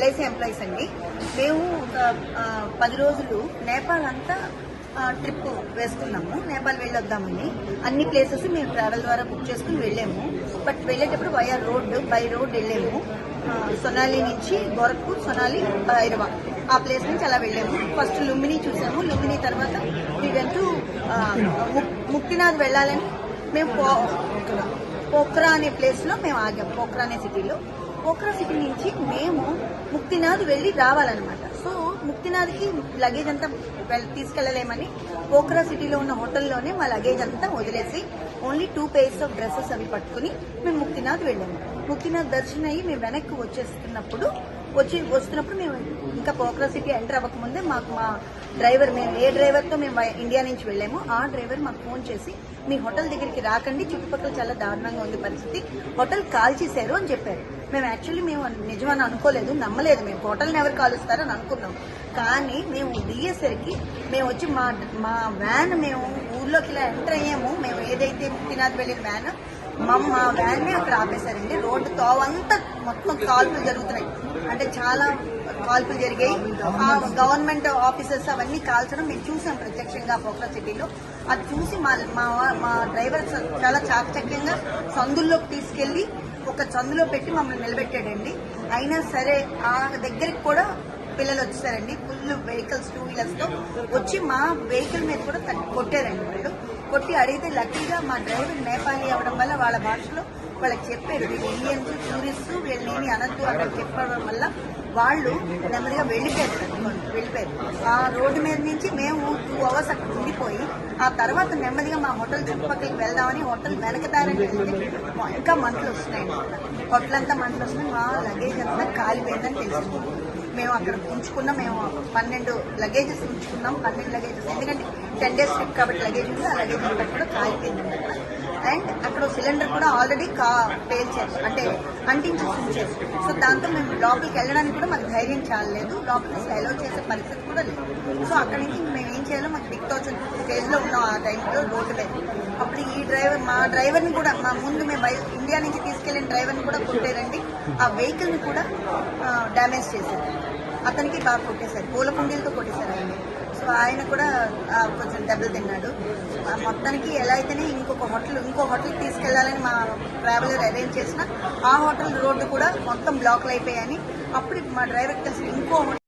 LIC employees అండి. మేము ఒక పది రోజులు నేపాల్ అంతా ట్రిప్ వేసుకున్నాము. నేపాల్ వెళ్ళొద్దామని. అన్ని ప్లేసెస్ మేము ట్రావెల్ ద్వారా బుక్ చేసుకుని వెళ్ళాము. బట్ వెళ్ళేటప్పుడు వయా రోడ్ బై రోడ్ వెళ్ళాము. సొనాలి నుంచి గోరఖ్పూర్ సొనాలి భైరవ. ఆ ప్లేస్ నుంచి అలా వెళ్ళాము. ఫస్ట్ లుంబిని చూసాము. లుంబిని తర్వాత ఇవంటూ ముక్తినాథ్ వెళ్ళాలని మేము పోక్రా అనే ప్లేస్లో మేము ఆగాము పోక్రా అనే సిటీలో పోక్రా సిటీ నుంచి మేము ముక్తినాథ్ వెళ్ళి రావాలన్నమాట. సో ముక్తినాథ్కి లగేజ్ అంతా తీసుకెళ్ళలేమని పోక్రా సిటీలో ఉన్న హోటల్లోనే మా లగేజ్ అంతా వదిలేసి only two pairs of dresses అవి పట్టుకుని మేము ముక్తినాథ్ వెళ్ళాము. ముక్తినాథ్ దర్శనం అయ్యి మేము వెనక్కి వచ్చేస్తున్నప్పుడు వచ్చి వస్తున్నప్పుడు మేము ఇంకా పోక్రా సిటీ ఎంటర్ అవ్వకముందే మాకు మా డ్రైవర్ మేము ఏ డ్రైవర్తో మేము ఇండియా నుంచి వెళ్ళామో ఆ డ్రైవర్ మాకు ఫోన్ చేసి మీ హోటల్ దగ్గరికి రాకండి చుట్టుపక్కల చాలా దారుణంగా ఉంది పరిస్థితి హోటల్ కాల్ చేశారు అని చెప్పారు. మేము యాక్చువల్లీ మేము నిజమని అనుకోలేదు నమ్మలేదు. మేము హోటల్ని ఎవరు కాలుస్తారని అనుకున్నాం. కానీ మేము దిగేసరికి మేము వచ్చి మా మా వ్యాన్ మేము ఊర్లోకి ఇలా ఎంటర్ అయ్యాము. మేము ఏదైతే ముక్తినాథ్ వెళ్ళిన వ్యాన్ మా మా వ్యాన్ అక్కడ ఆపేశారండి. రోడ్డు తోవంతా మొత్తం కాల్పులు జరుగుతున్నాయి. అంటే చాలా కాల్పులు జరిగాయి. ఆ గవర్నమెంట్ ఆఫీసర్స్ అవన్నీ కాల్చడం మేము చూసాం ప్రత్యక్షంగా పోక్రా సిటీలో. అది చూసి మా మా డ్రైవర్ చాలా చాకచక్యంగా సందుల్లోకి తీసుకెళ్ళి ఒక చందులో పెట్టి మమ్మల్ని నిలబెట్టాడండి. అయినా సరే ఆ దగ్గరికి కూడా పిల్లలు వచ్చేసారండి ఫుల్ వెహికల్స్ టూ వీలర్స్తో వచ్చి మా వెహికల్ మీద కూడా కొట్టారండి వాళ్ళు. కొట్టి అడిగితే లక్కీగా మా డ్రైవర్ నేపాలీ అవడం వల్ల వాళ్ళ భాషలో వాళ్ళకి చెప్పారు. వీళ్ళు ఇండియన్స్ టూరిస్ట్ వీళ్ళని అనద్దు అక్కడ చెప్పడం వల్ల వాళ్ళు నెమ్మదిగా వెళ్ళిపోయారు. వెళ్ళిపోయారు. ఆ రోడ్డు మీద నుంచి మేము టూ అవర్స్ అక్కడ వెళ్ళిపోయి ఆ తర్వాత నెమ్మదిగా మా హోటల్ చుట్టుపక్కలకి వెళ్దామని హోటల్ వెనకదారని వెళ్తే ఇంకా మంటలు వస్తున్నాయండి హోటల్ అంతా మంటలు వస్తున్నాయి. మా లగేజ్ అంతా కాలిపోయిందని తెలిసింది. మేము అక్కడ ఉంచుకున్నాం. మేము పన్నెండు లగేజెస్ ఉంచుకున్నాం. పన్నెండు లగేజెస్ ఎందుకంటే టెన్ డేస్ ట్రిప్ కాబట్టి లగేజ్ ఉంది. ఆ లగేజ్ అంతా కూడా కాలిపోయింది అండ్ అక్కడ సిలిండర్ కూడా ఆల్రెడీ కా పేల్చారు అంటే అంటించేసి ఉంచారు సో దాంతో మేము లోపలికి వెళ్ళడానికి కూడా మాకు ధైర్యం చాలలేదు. లోపలికి అసలు అలౌ చేసే పరిస్థితి కూడా లేదు. సో అక్కడి నుంచి చేయాలో మాకు దిక్తోచిన స్టేజ్లో ఉన్నాం ఆ టైంలో రోడ్డు మీద. అప్పుడు ఈ డ్రైవర్ మా డ్రైవర్ని కూడా మా ముందు మేము ఇండియా నుంచి తీసుకెళ్ళిన డ్రైవర్ని కూడా కొట్టారండి ఆ వెహికల్ని కూడా డ్యామేజ్ చేశారు అతనికి బాగా కొట్టేశారు. పూల కుండీలతో కొట్టేశారు ఆయన. సో ఆయన కూడా కొంచెం దెబ్బలు తిన్నాడు. మొత్తానికి ఎలా అయితేనే ఇంకొక హోటల్ ఇంకో హోటల్ తీసుకెళ్ళాలని మా ట్రావెలర్ అరేంజ్ చేసిన ఆ హోటల్ రోడ్డు కూడా మొత్తం బ్లాక్లు అయిపోయాయని. అప్పుడు మా డ్రైవర్కి తెలిసి ఇంకో హోటల్